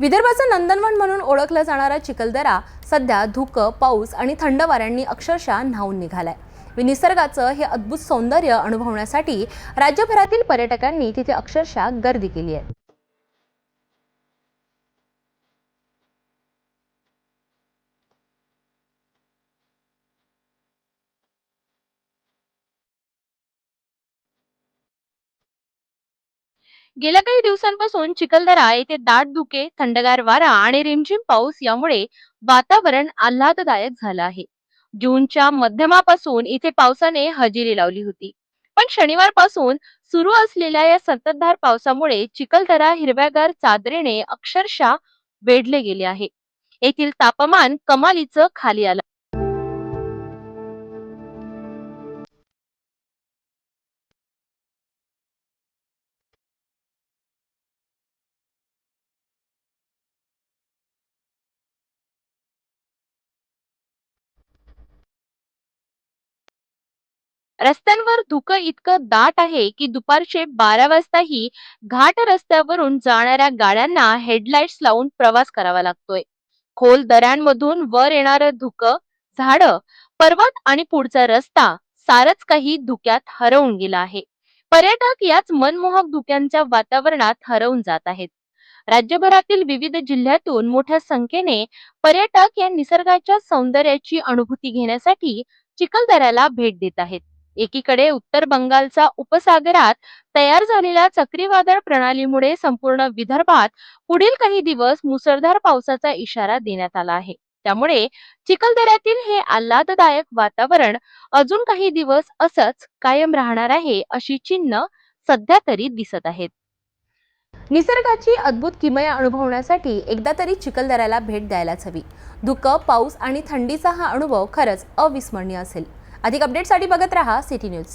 विदर्भाचं नंदनवन म्हणून ओळखला जाणारा चिखलदरा सध्या धुकं पाऊस आणि थंड वाऱ्यांनी अक्षरशः न्हावून निघालाय. म्हणजे निसर्गाचं हे अद्भुत सौंदर्य अनुभवण्यासाठी राज्यभरातील पर्यटकांनी तिथे अक्षरशः गर्दी केली आहे. गेल्या काही दिवसांपासून चिखलदरा येथे दाट धुके थंडगार वारा आणि रिमझिम पाऊस यामुळे वातावरण आल्हाददायक झालं आहे. जूनच्या मध्यमापासून इथे पावसाने हजेरी लावली होती. पण शनिवारपासून सुरू असलेल्या या संततधार पावसामुळे चिखलदरा हिरव्यागार चादरीने अक्षरशः वेढले गेले आहे. येथील तापमान कमालीचं खाली आलं रस्त्यांवर धुकं इतकं दाट आहे की दुपारचे बारा वाजताही घाट रस्त्यावरून जाणाऱ्या गाड्यांना हेडलाईट्स लावून प्रवास करावा लागतोय. खोल दऱ्यांमधून वर येणारं धुकं झाडं पर्वत आणि पुढचा रस्ता सारच काही धुक्यात हरवून गेला आहे. पर्यटक याच मनमोहक धुक्यांच्या वातावरणात हरवून जात आहेत. राज्यभरातील विविध जिल्ह्यातून मोठ्या संख्येने पर्यटक या निसर्गाच्या सौंदर्याची अनुभूती घेण्यासाठी चिखलदऱ्याला भेट देत आहेत. एकीकडे उत्तर बंगालचा उपसागरात तयार झालेल्या चक्रीवादळ प्रणालीमुळे संपूर्ण विदर्भात पुढील काही दिवस मुसळधार पावसाचा इशारा देण्यात आला आहे. त्यामुळे चिखलदऱ्यातील हे आल्हाददायक वातावरण अजून काही दिवस असंच कायम राहणार आहे अशी चिन्ह सध्या तरी दिसत आहेत. निसर्गाची अद्भुत किमया अनुभवण्यासाठी एकदा तरी चिखलदऱ्याला भेट द्यायलाच हवी. धुकं पाऊस आणि थंडीचा हा अनुभव खरंच अविस्मरणीय असेल. अधिक अपडेटसाठी बघत रहा सिटी न्यूज.